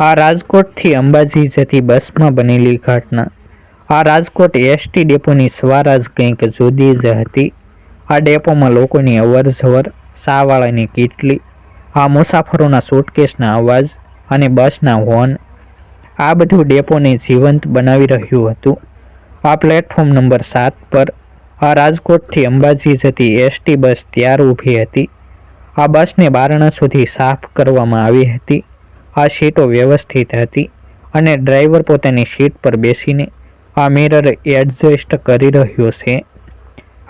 આ રાજકોટથી અંબાજી જતી બસમાં બનેલી ઘટના. આ રાજકોટ એસટી ડેપોની સ્વરાજ કંઈક જુદી જ હતી. આ ડેપોમાં લોકોની અવરજવર, સાવાળાની કીટલી, આ મુસાફરોના સૂટકેસના અવાજ અને બસના હોર્ન આ બધું ડેપોને જીવંત બનાવી રહ્યું હતું. આ પ્લેટફોર્મ નંબર સાત પર આ રાજકોટથી અંબાજી જતી એસટી બસ ત્યાર ઊભી હતી. આ બસને બારણા સુધી સાફ કરવામાં આવી હતી. આ સીટો વ્યવસ્થિત હતી અને ડ્રાઈવર પોતાની સીટ પર બેસીને આ મિરર એડજસ્ટ કરી રહ્યો છે.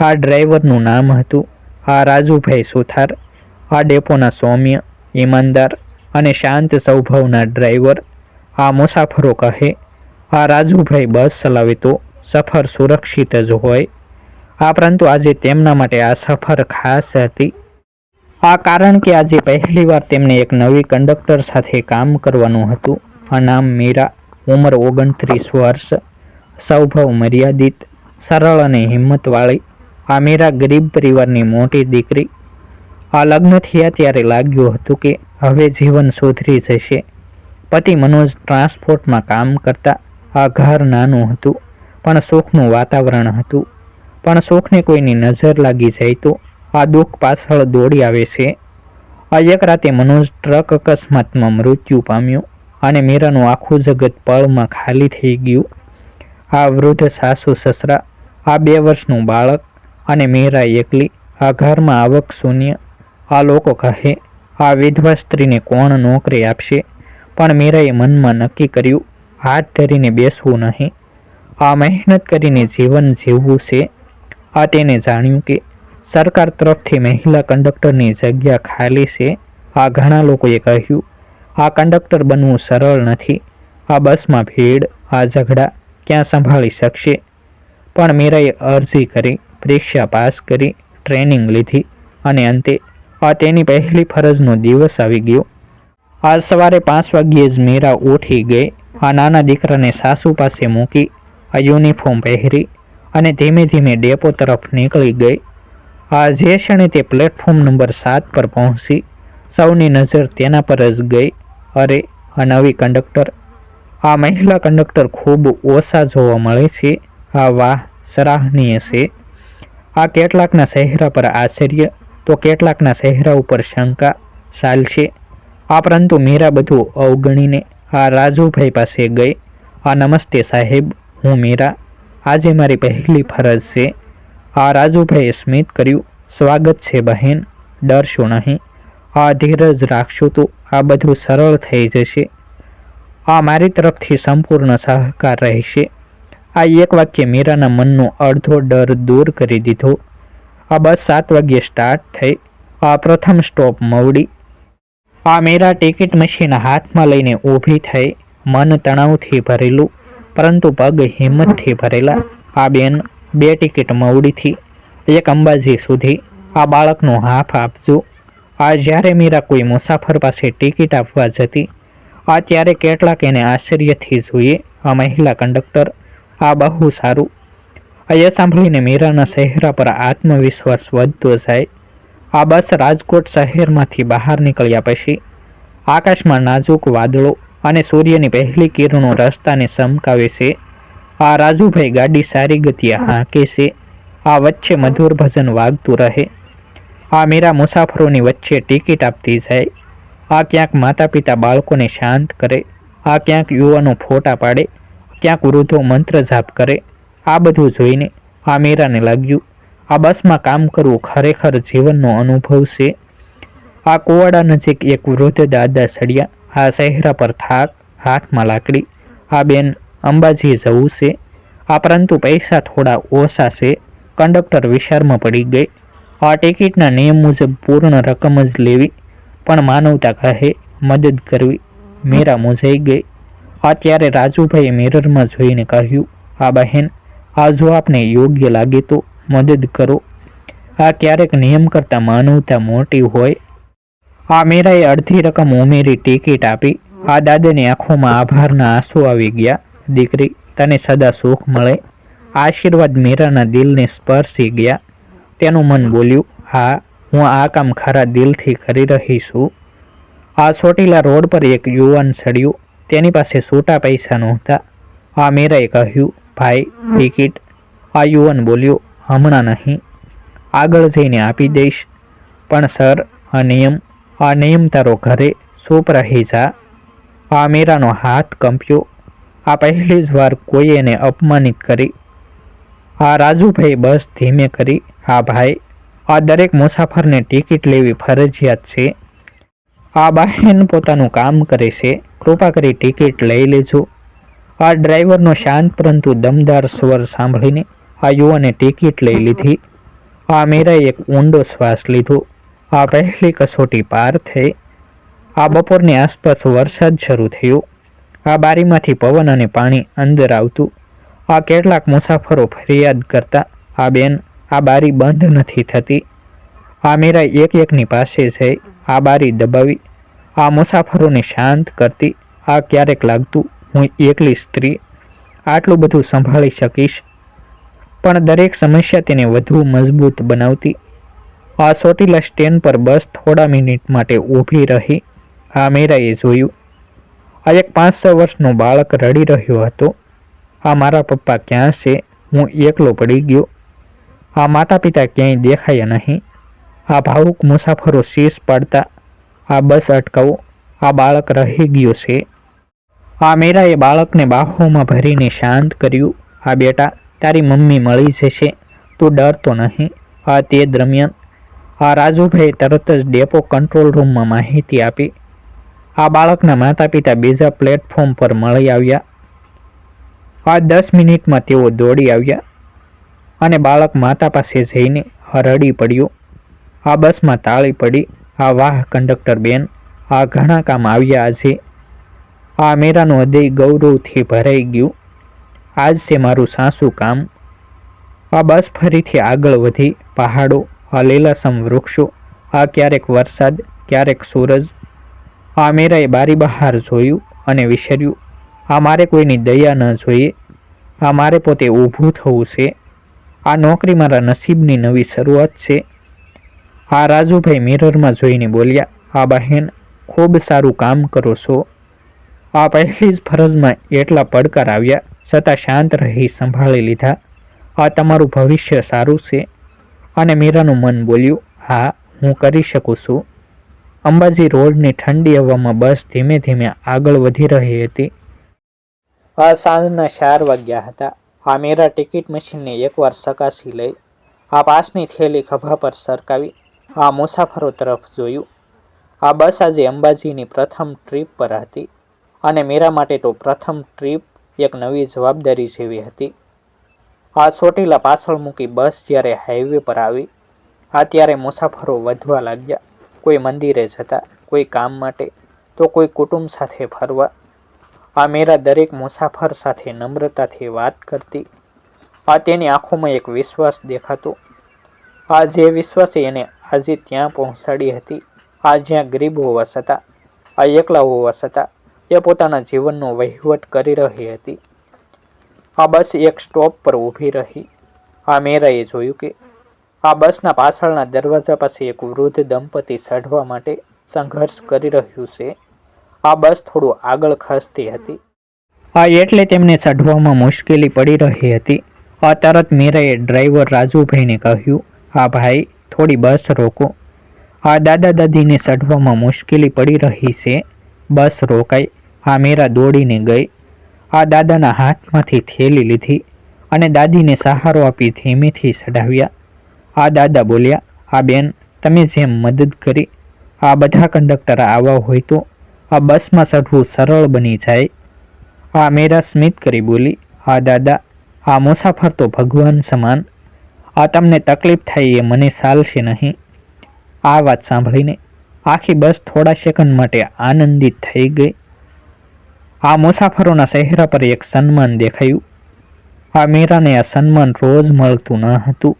આ ડ્રાઈવરનું નામ હતું આ રાજુભાઈ સુથાર, આ ડેપોના સૌમ્ય, ઈમાનદાર અને શાંત સ્વભાવના ડ્રાઈવર, આ મુસાફરો કહે, આ રાજુભાઈ બસ ચલાવે તો સફર સુરક્ષિત જ હોય. આ પરંતુ આજે તેમના માટે આ સફર ખાસ હતી. આ કારણ કે આજે પહેલીવાર તેમને એક નવી કંડક્ટર સાથે કામ કરવાનું હતું. આ નામ મીરા, ઉંમર ઓગણત્રીસ વર્ષ સૌભવ મર્યાદિત, સરળ અને હિંમતવાળી. આ મીરા ગરીબ પરિવારની મોટી દીકરી. આ લગ્ન થયા ત્યારે લાગ્યું હતું કે હવે જીવન સુધરી જશે. પતિ મનોજ ટ્રાન્સપોર્ટમાં કામ કરતા. આ ઘર નાનું હતું, પણ સુખનું વાતાવરણ હતું. પણ સુખને કોઈની નજર લાગી જાય તો આ દુઃખ પાછળ દોડી આવે છે. આ એક રાતે મનોજ ટ્રક અકસ્માતમાં મૃત્યુ પામ્યું અને મીરાનું આખું જગત પળમાં ખાલી થઈ ગયું. આ વૃદ્ધ સાસુ સસરા, આ બે વર્ષનું બાળક અને મીરા એકલી, આ ઘરમાં આવક શૂન્ય, આ લોકો કહે, આ વિધવા સ્ત્રીને કોણ નોકરી આપશે? પણ મીરાએ મનમાં નક્કી કર્યું, હાથ ધરીને બેસવું નહીં. આ મહેનત કરીને જીવન જીવવું છે. આ તેને જાણ્યું કે સરકાર તરફથી મહિલા કંડક્ટરની જગ્યા ખાલી છે. આ ઘણા લોકોએ કહ્યું, આ કંડક્ટર બનવું સરળ નથી. આ બસમાં ભીડ, આ ઝઘડા ક્યાં સંભાળી શકશે? પણ મીરાએ અરજી કરી, પરીક્ષા પાસ કરી, ટ્રેનિંગ લીધી અને અંતે આ તેની પહેલી ફરજનો દિવસ આવી ગયો. આજ સવારે પાંચ વાગ્યે જ મીરા ઉઠી ગઈ. આ નાના દીકરાને સાસુ પાસે મૂકી, આ યુનિફોર્મ પહેરી અને ધીમે ધીમે ડેપો તરફ નીકળી ગઈ. જે ક્ષણે તે પ્લેટફોર્મ નંબર સાત પર પહોંચી, સૌની નજર તેના પર જ ગઈ. અરે, આ નવી કંડક્ટર આ મહિલા કંડક્ટર ખૂબ ઓછા જોવા મળે છે. આ વાહ, સરાહનીય છે. આ કેટલાકના ચહેરા પર આશ્ચર્ય, તો કેટલાકના ચહેરા ઉપર શંકા ચાલશે આ પરંતુ મીરા બધું અવગણીને આ રાજુભાઈ પાસે ગઈ. આ નમસ્તે સાહેબ, હું મીરા. આજે મારી પહેલી ફરજ છે. આ રાજુભાઈએ સ્મિત કર્યું, સ્વાગત છે બહેન, ડરશો નહીં. આ ધીરજ રાખશો તો આ બધું સરળ થઈ જશે. આ મારી તરફથી સંપૂર્ણ સહકાર રહેશે. આ એક વાક્ય મીરાના મનનો અડધો ડર દૂર કરી દીધો. આ બસ સાત વાગ્યે સ્ટાર્ટ થઈ. આ પ્રથમ સ્ટોપ મવડી. આ મીરા ટિકિટ મશીન હાથમાં લઈને ઊભી થઈ. મન તણાવથી ભરેલું, પરંતુ પગ હિંમતથી ભરેલા. આ બેન બે ટિકિટ મવડીથી એક અંબાજી સુધી. આ બાળકનો હાફ આપજો. આ જ્યારે મીરા કોઈ મુસાફર પાસે ટિકિટ આપવા જતી, આ ત્યારે કેટલાક એને આશ્ચર્યથી જોઈએ. આ મહિલા કંડક્ટર, આ બહુ સારું. અહીંયા સાંભળીને મીરાના ચહેરા પર આત્મવિશ્વાસ વધતો જાય. આ બસ રાજકોટ શહેરમાંથી બહાર નીકળ્યા પછી, આકાશમાં નાજુક વાદળો અને સૂર્યની પહેલી કિરણો રસ્તાને ચમકાવે છે. આ રાજુભાઈ ગાડી સારી ગતિએ હાંકે છે. આ વચ્ચે મધુર ભજન વાગતું રહે. આ મીરા મુસાફરોની વચ્ચે ટિકિટ આપતી જાય. આ ક્યાંક માતા પિતા બાળકોને શાંત કરે. આ ક્યાંક યુવાનો ફોટા પાડે. ક્યાંક વૃદ્ધો મંત્ર જાપ કરે. આ બધું જોઈને આ મીરાને લાગ્યું, આ બસમાં કામ કરવું ખરેખર જીવનનો અનુભવ છે. આ કુવાડા નજીક એક વૃદ્ધ દાદા સળિયા, આ ચહેરા પર થાક, હાથમાં લાકડી. આ બેન અંબાજી જવું છે. આ પરંતુ પૈસા થોડા ઓછા છે. કંડક્ટર વિશારમાં પડી ગઈ. આ ટિકિટના નિયમ મુજબ પૂર્ણ રકમ જ લેવી. પણ માનવતા કહે, મદદ કરવી. મેરા મૂંઝાઈ ગઈ. અત્યારે રાજુભાઈએ મિરરમાં જોઈને કહ્યું, આ બહેન, આ જો આપને યોગ્ય લાગે તો મદદ કરો. આ ક્યારેક નિયમ કરતાં માનવતા મોટી હોય. આ મેરાએ અડધી રકમ ઉમેરી ટિકિટ આપી. આ દાદાની આંખોમાં આભારના આંસુ આવી ગયા. દીકરી તને સદા સુખ મળે. આશીર્વાદ મીરાના દિલને સ્પર્શી ગયા. તેનું મન બોલ્યું, હા, હું આ કામ ખરા દિલથી કરી રહી છું. આ ચોટીલા રોડ પર એક યુવાન સડ્યું. તેની પાસે છૂટા પૈસા નહોતા. આ મીરાએ કહ્યું, ભાઈ, ટિકિટ. આ યુવાન બોલ્યો, હમણાં નહીં. આગળ જઈને આપી દઈશ. પણ સર, આ નિયમ આ નિયમ તારો ઘરે ચૂપ રહી જા. આ મીરાનો હાથ કંપ્યો. આ પહેલી જ વાર કોઈ એને અપમાનિત કરી. આ રાજુભાઈ બસ ધીમે કરી, હા ભાઈ, આ દરેક મુસાફરને ટિકિટ લેવી ફરજિયાત છે. આ બહેન પોતાનું કામ કરે છે. કૃપા કરી ટિકિટ લઈ લેજો. આ ડ્રાઈવરનો શાંત, પરંતુ દમદાર સ્વર સાંભળીને આ યુવાને ટિકિટ લઈ લીધી. આ મીરાએ એક ઊંડો શ્વાસ લીધો. આ પહેલી કસોટી પાર થઈ. આ બપોરની આસપાસ વરસાદ શરૂ થયો. આ બારીમાંથી પવન અને પાણી અંદર આવતું. આ કેટલાક મુસાફરો ફરિયાદ કરતા, આ બેન, આ બારી બંધ નથી થતી. આ મીરા એક એકની પાસે જઈ આ બારી દબાવી. આ મુસાફરોને શાંત કરતી, આ ક્યારેક લાગતું, હું એકલી સ્ત્રી. આટલું બધું સંભાળી શકીશ. પણ દરેક સમસ્યા તેને વધુ મજબૂત બનાવતી. આ ચોટીલા સ્ટેન્ડ પર બસ થોડા મિનિટ માટે ઊભી રહી. આ મીરાએ જોયું આ એક પાંચ છ વર્ષનો બાળક રડી રહ્યો હતો. આ મારા પપ્પા ક્યાં છે? હું એકલો પડી ગયો. આ માતા પિતા ક્યાંય દેખાયા નહીં. આ ભાવુક મુસાફરો શીશ પાડતા આ બસ અટકાવો. આ બાળક રહી ગયો છે. આ મેરાએ બાળકને બાહોમાં ભરીને શાંત કર્યું. આ બેટા, તારી મમ્મી મળી જશે. તું ડરતો નહીં. આ તે દરમિયાન આ રાજુભાઈ તરત જ ડેપો કંટ્રોલ રૂમમાં માહિતી આપી. આ બાળકના માતા પિતા બીજા પ્લેટફોર્મ પર મળી આવ્યા. આ દસ મિનિટમાં તેઓ દોડી આવ્યા અને બાળક માતા પાસે જઈને રડી પડ્યું. આ બસમાં તાળી પડી. આ વાહ, કંડક્ટર બેન, આ ઘણા કામ આવ્યા આજે. આ મેરાનું હૃદય ગૌરવથી ભરાઈ ગયું. આજ છે મારું સાસુ કામ. આ બસ ફરીથી આગળ વધી. પહાડો, આ લીલાસમ વૃક્ષો, આ ક્યારેક વરસાદ, ક્યારેક સૂરજ આ મેરાએ બારી બહાર જોયું અને વિસર્યું. આ મારે કોઈની દયા ન જોઈએ. આ મારે પોતે ઊભું થવું છે. આ નોકરી મારા નસીબની નવી શરૂઆત છે. આ રાજુભાઈ મિરરમાં જોઈને બોલ્યા, આ બહેન, ખૂબ સારું કામ કરો છો. આ પહેલી જ ફરજમાં એટલા પડકાર આવ્યા, છતાં શાંત રહી સંભાળી લીધા. આ તમારું ભવિષ્ય સારું છે. અને મીરાનું મન બોલ્યું, હા, હું કરી શકું છું. અંબાજી રોડની ઠંડી હવામાં બસ ધીમે ધીમે આગળ વધી રહી હતી. આ સાંજના ચાર વાગ્યા હતા. આ મેરા ટિકિટ મશીનને એકવાર સકાસી લઈ આ પાસની થેલી ખભા પર સરકાવી આ મુસાફરો તરફ જોયું. આ બસ આજે અંબાજીની પ્રથમ ટ્રીપ પર હતી અને મેરા માટે તો પ્રથમ ટ્રીપ એક નવી જવાબદારી જેવી હતી. આ ચોટીલા પાછળ મૂકી બસ જ્યારે હાઈવે પર આવી, આ ત્યારે મુસાફરો વધવા લાગ્યા. કોઈ મંદિરે જતા, કોઈ કામ માટે, તો કોઈ કુટુંબ સાથે ફરવા. આ મેરા દરેક મુસાફર સાથે નમ્રતાથી વાત કરતી. આ તેની આંખોમાં એક વિશ્વાસ દેખાતો. આ જે વિશ્વાસે એને આજે ત્યાં પહોંચાડી હતી, આ જ્યાં ગરીબ હોવા છતાં, આ એકલા હોવા છતાં, એ પોતાના જીવનનો વહીવટ કરી રહી હતી. આ બસ એક સ્ટોપ પર ઊભી રહી. આ મેરાએ જોયું કે આ બસના પાછળના દરવાજા પાસે એક વૃદ્ધ દંપતી ચઢવા માટે સંઘર્ષ કરી રહ્યું છે. આ બસ થોડું આગળ ખસતી હતી. આ એટલે તેમને ચઢવામાં મુશ્કેલી પડી રહી હતી. આ તરત મીરાએ ડ્રાઈવર રાજુભાઈને કહ્યું, હા ભાઈ, થોડી બસ રોકો. આ દાદા દાદીને ચઢવામાં મુશ્કેલી પડી રહી છે. બસ રોકાઈ. આ મીરા દોડીને ગઈ. આ દાદાના હાથમાંથી થેલી લીધી અને દાદીને સહારો આપી ધીમેથી ચઢાવ્યા. આ દાદા બોલ્યા. આ બેન, તમે જેમ મદદ કરી, આ બધા કંડક્ટર આવા હોય તો આ બસમાં ચઢવું સરળ બની જાય. આ મેરા સ્મિત કરી બોલી. હા, દાદા, આ મુસાફર તો ભગવાન સમાન. આ તમને તકલીફ થાય એ મને ચાલશે નહીં. આ વાત સાંભળીને આખી બસ થોડા સેકન્ડ માટે આનંદિત થઈ ગઈ. આ મુસાફરોના ચહેરા પર એક સન્માન દેખાયું. આ મીરાને આ સન્માન રોજ મળતું ન હતું.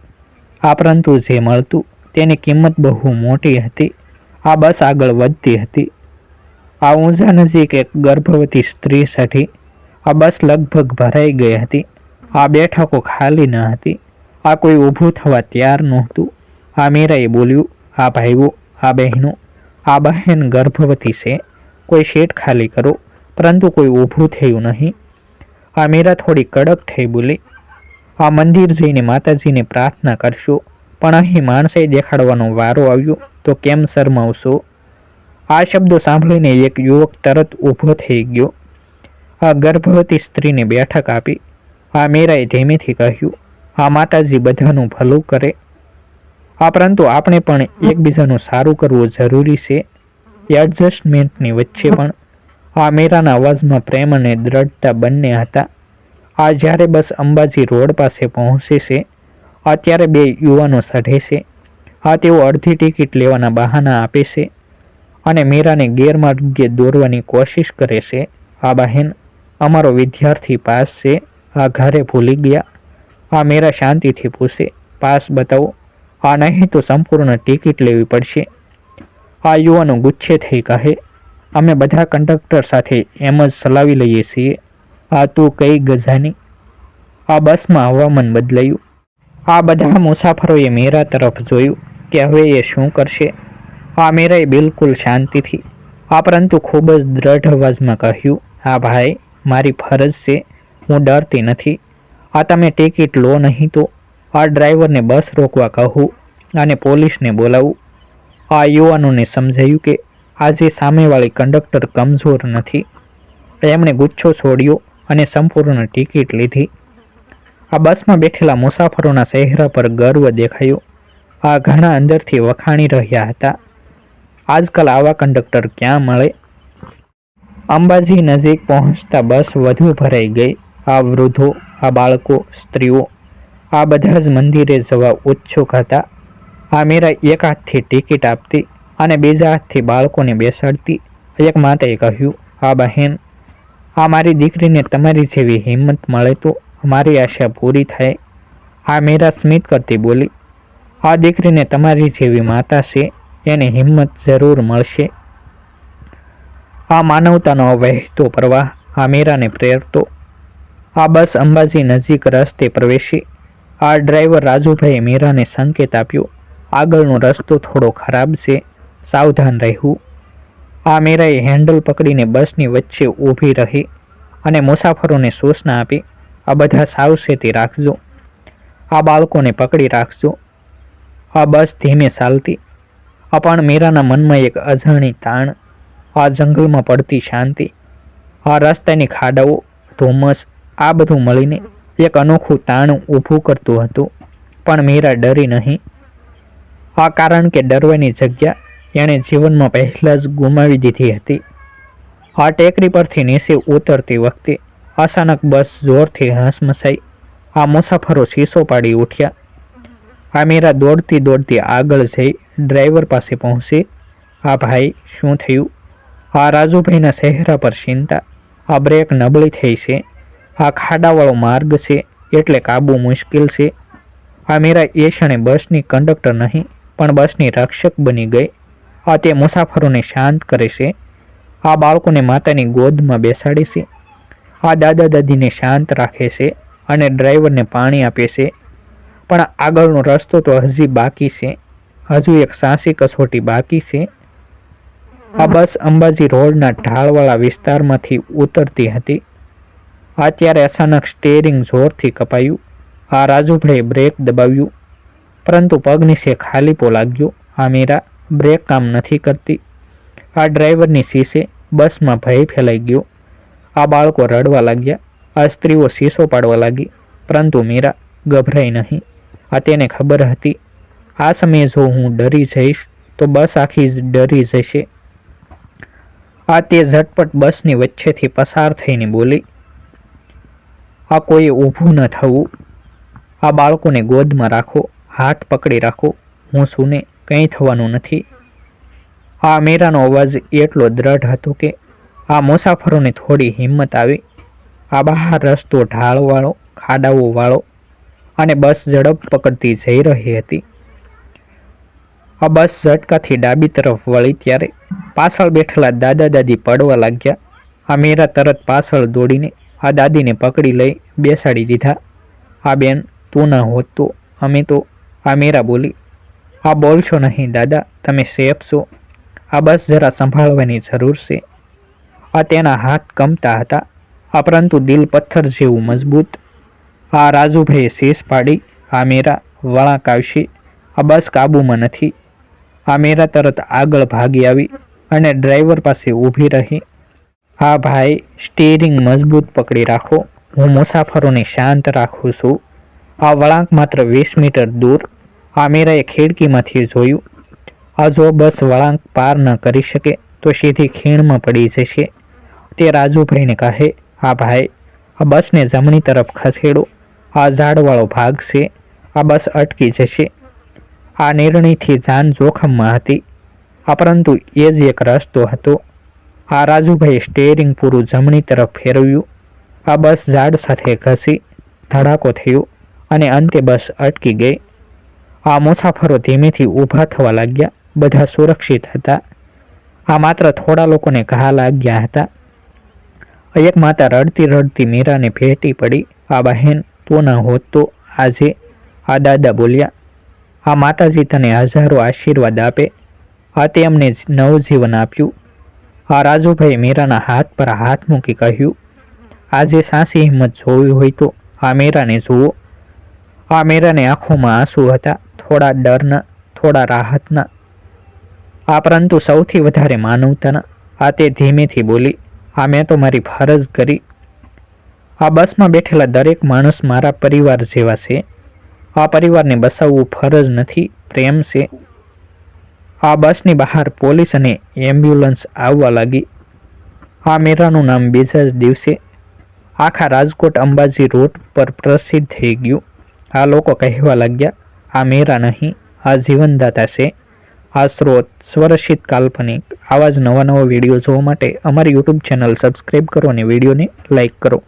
આ પરંતુ જે મળતું તેની કિંમત બહુ મોટી હતી. આ બસ આગળ વધતી હતી. આ ઊંઝા નજીક એક ગર્ભવતી સ્ત્રી સઠી આ બસ લગભગ ભરાઈ ગઈ હતી. આ બેઠકો ખાલી ન હતી. આ કોઈ ઊભું થવા તૈયાર નહોતું. આ મીરાએ બોલ્યું, આ ભાઈઓ, આ બહેનો, આ બહેન ગર્ભવતી છે. કોઈ શેઠ ખાલી કરો, પરંતુ કોઈ ઊભું થયું નહીં. આ મીરા થોડી કડક થઈ બોલી આ મંદિર જઈને માતાજીને પ્રાર્થના કરશો. પણ અહીં માણસે દેખાડવાનો વારો આવ્યો, તો કેમ શરમાવશો? આ શબ્દો સાંભળીને એક યુવક તરત ઊભો થઈ ગયો. આ ગર્ભવતી સ્ત્રીને બેઠક આપી. આ મેરાએ ધીમેથી કહ્યું, આ માતાજી બધાનું ભલું કરે. આ પરંતુ આપણે પણ એકબીજાનું સારું કરવું જરૂરી છે. એડજસ્ટમેન્ટની વચ્ચે પણ આ મેરાના અવાજમાં પ્રેમ અને દ્રઢતા બંને હતા. આ જ્યારે બસ અંબાજી રોડ પાસે પહોંચે છે ત્યારે બે યુવાનો ચઢે છે. આ તેઓ અડધી ટિકિટ લેવાના બહાના આપે છે અને મીરાને ગેરમાર્ગે દોરવાની કોશિશ કરે છે. આ બહેન, અમારો વિદ્યાર્થી પાસ છે. આ ઘરે ભૂલી ગયા. આ મીરા શાંતિથી પૂછે, પાસ બતાવો. આ નહીં તો સંપૂર્ણ ટિકિટ લેવી પડશે. આ યુવાનો ગુચ્છે થઈ કહે, અમે બધા કંડક્ટર સાથે એમ જ ચલાવી લઈએ છીએ. આ તું કઈ ગઝાની આ બસમાં હવામાન બદલાયું. આ બધા મુસાફરોએ મેરા તરફ જોયું કે હવે એ શું કરશે. આ મેરાએ બિલકુલ શાંતિથી. આ પરંતુ ખૂબ જ દ્રઢ અવાજમાં કહ્યું, હા ભાઈ, મારી ફરજ છે, હું ડરતી નથી. આ તમે ટિકિટ લો નહીં તો આ ડ્રાઈવરને બસ રોકવા કહું અને પોલીસને બોલાવું. આ યુવાનોને સમજાયું કે આજે સામેવાળી કંડક્ટર કમજોર નથી. એમણે ગુચ્છો છોડ્યો અને સંપૂર્ણ ટિકિટ લીધી. આ બસમાં બેઠેલા મુસાફરોના ચહેરા પર ગર્વ દેખાયો. આ ઘણા અંદરથી વખાણી રહ્યા હતા. આજકાલ આવા કંડક્ટર ક્યાં મળે? અંબાજી નજીક પહોંચતા બસ વધુ ભરાઈ ગઈ. આ વૃદ્ધો, આ બાળકો, સ્ત્રીઓ, આ બધા જ મંદિરે જવા ઉત્સુક હતા. આ મેરા એક હાથથી ટિકિટ આપતી અને બીજા હાથથી બાળકોને બેસાડતી. એક માતાએ કહ્યું, આ બહેન આ મારી દીકરીને તમારી જેવી હિંમત મળે તો મારી આશા પૂરી થાય. આ મેરા સ્મિત કરતી બોલી આ દીકરીને તમારી જેવી માતા છે, એને હિંમત જરૂર મળશે. આ માનવતાનો વહેતો પ્રવાહ. આ મેરાને પ્રેરતો આ બસ અંબાજી નજીક રસ્તે પ્રવેશી. આ ડ્રાઈવર રાજુભાઈએ મીરાને સંકેત આપ્યો, આગળનો રસ્તો થોડો ખરાબ છે, સાવધાન રહેવું. આ મેરાએ હેન્ડલ પકડીને બસની વચ્ચે ઊભી રહી અને મુસાફરોને સૂચના આપી, આ બધા સાવચેતી રાખજો. આ બાળકોને પકડી રાખજો. આ બસ ધીમે ચાલતી. આ પણ મીરાના મનમાં એક અજાણી તાણ. આ જંગલમાં પડતી શાંતિ. આ રસ્તાની ખાડાઓ, ધુમ્મસ, આ બધું મળીને એક અનોખું તાણ ઊભું કરતું હતું. પણ મીરા ડરી નહીં. આ કારણ કે ડરવાની જગ્યા એણે જીવનમાં પહેલાં જ ગુમાવી દીધી હતી. આ ટેકરી પરથી નીચે ઉતરતી વખતે અચાનક બસ જોરથી હસમસાઈ. આ મુસાફરો શીશો પાડી ઉઠ્યા. આ મીરા દોડતી દોડતી આગળ જઈ ડ્રાઈવર પાસે પહોંચી. આ ભાઈ, શું થયું? આ રાજુભાઈના ચહેરા પર ચિંતા. આ બ્રેક નબળી થઈ છે. આ ખાડાવાળો માર્ગ છે. એટલે કાબુ મુશ્કેલ છે. આ મીરા એ ક્ષણે બસની કંડક્ટર નહીં, પણ બસની રક્ષક બની ગઈ. આ તે મુસાફરોને શાંત કરે છે. આ બાળકોને માતાની ગોદમાં બેસાડે છે. આ દાદા દાદીને શાંત રાખે છે અને ડ્રાઈવરને પાણી આપે છે. પણ આગળનો રસ્તો તો હજી બાકી છે. હજુ એક સાહસી કસોટી બાકી છે. આ બસ અંબાજી રોડના ઢાળવાળા વિસ્તારમાંથી ઉતરતી હતી. અત્યારે અચાનક સ્ટેરિંગ જોરથી કપાયું. આ રાજુભાઈએ બ્રેક દબાવ્યું. પરંતુ પગની છે ખાલીપો લાગ્યો. આ મીરા બ્રેક કામ નથી કરતી. આ ડ્રાઈવરની શીશે બસમાં ભય ફેલાઈ ગયો. આ બાળકો રડવા લાગ્યા. આ સ્ત્રીઓ શીશો પાડવા લાગી. પરંતુ મીરા ગભરાઈ નહીં. આ તેને ખબર હતી. આ સમયે જો હું ડરી જઈશ, તો બસ આખી જ ડરી જશે. આ તે ઝટપટ બસની વચ્ચેથી પસાર થઈને બોલી, આ કોઈએ ઊભું ન થવું. આ બાળકોને ગોદમાં રાખો, હાથ પકડી રાખો. હું સુને કંઈ થવાનું નથી. આ મેરાનો અવાજ એટલો દ્રઢ હતો કે આ મુસાફરોને થોડી હિંમત આવી. આ બહાર રસ્તો ઢાળવાળો, ખાડાઓ વાળો અને બસ ઝડપ પકડતી જઈ રહી હતી. આ બસ ઝટકાથી ડાબી તરફ વળી ત્યારે પાછળ બેઠેલા દાદા દાદી પડવા લાગ્યા. આ મેરા તરત પાછળ દોડીને આ દાદીને પકડી લઈ બેસાડી દીધા. આ બેન, તું ન હોત તો અમે તો આ મેરા બોલી આ બોલશો નહીં, દાદા. તમે સેફ છો. આ બસ જરા સંભાળવાની જરૂર છે. આ તેના હાથ કમતા હતા. આ પરંતુ દિલ પથ્થર જેવું મજબૂત. આ રાજુભાઈએ શેષ પાડી. આ મેરા વળાંક આવશે. આ બસ કાબૂમાં નથી. આ મેરા તરત આગળ ભાગી આવી અને ડ્રાઈવર પાસે ઊભી રહી. હા, ભાઈ સ્ટીરિંગ મજબૂત પકડી રાખો. હું મુસાફરોને શાંત રાખું છું. આ વળાંક માત્ર વીસ મીટર દૂર આ મેરાએ ખિડકીમાંથી જોયું આ જો બસ વળાંક પાર ન કરી શકે, તો સીધી ખીણમાં પડી જશે. તે રાજુભાઈને કહે, આ ભાઈ, આ બસને જમણી તરફ ખસેડો, આ ઝાડવાળો ભાગ છે, આ બસ અટકી જશે. આ નિર્ણયથી જાન જોખમમાં હતી આ પરંતુ એ જ એક રસ્તો હતો. આ રાજુભાઈએ સ્ટેરિંગ પૂરું જમણી તરફ ફેરવ્યું. આ બસ ઝાડ સાથે ઘસી, ધડાકો થયો અને અંતે બસ અટકી ગઈ. આ મુસાફરો ધીમેથી ઊભા થવા લાગ્યા. બધા સુરક્ષિત હતા. આ માત્ર થોડા લોકોને ઘા લાગ્યા હતા. એક માતા રડતી રડતી મીરાને ભેટી પડી. આ બહેન તો ન હોત તો આજે આ દાદા બોલ્યા, આ માતાજી તને હજારો આશીર્વાદ આપે. આ તેમને નવજીવન આપ્યું. આ રાજુભાઈ મીરાના હાથ પર હાથ મૂકી કહ્યું, આજે સાસી હિંમત જોવી હોય તો આ મેરાને જુઓ. આ મેરાને આંખોમાં આંસુ હતા. થોડા ડરના, થોડા રાહતના. આ પરંતુ સૌથી વધારે માનવતાના. આ તે ધીમેથી બોલી આ મેં તો મારી ફરજ કરી. આ બસમાં બેઠેલા દરેક માણસ મારા પરિવાર જેવા છે. આ પરિવારને બસાવવું ફરજ નથી, પ્રેમ છે. આ બસની બહાર પોલીસ અને એમ્બ્યુલન્સ આવવા લાગી. આ મેરાનું નામ બીજા જ દિવસે. આખા રાજકોટ અંબાજી રોડ પર પ્રસિદ્ધ થઈ ગયું. આ લોકો કહેવા લાગ્યા આ મેરા નહીં, આ જીવનદાતા છે. આ સ્ત્રોત સ્વરશિત કાલ્પનિક આવા જ નવા નવા વીડિયો જોવા માટે અમારી યુટ્યુબ ચેનલ સબસ્ક્રાઈબ કરો અને વિડીયોને લાઇક કરો.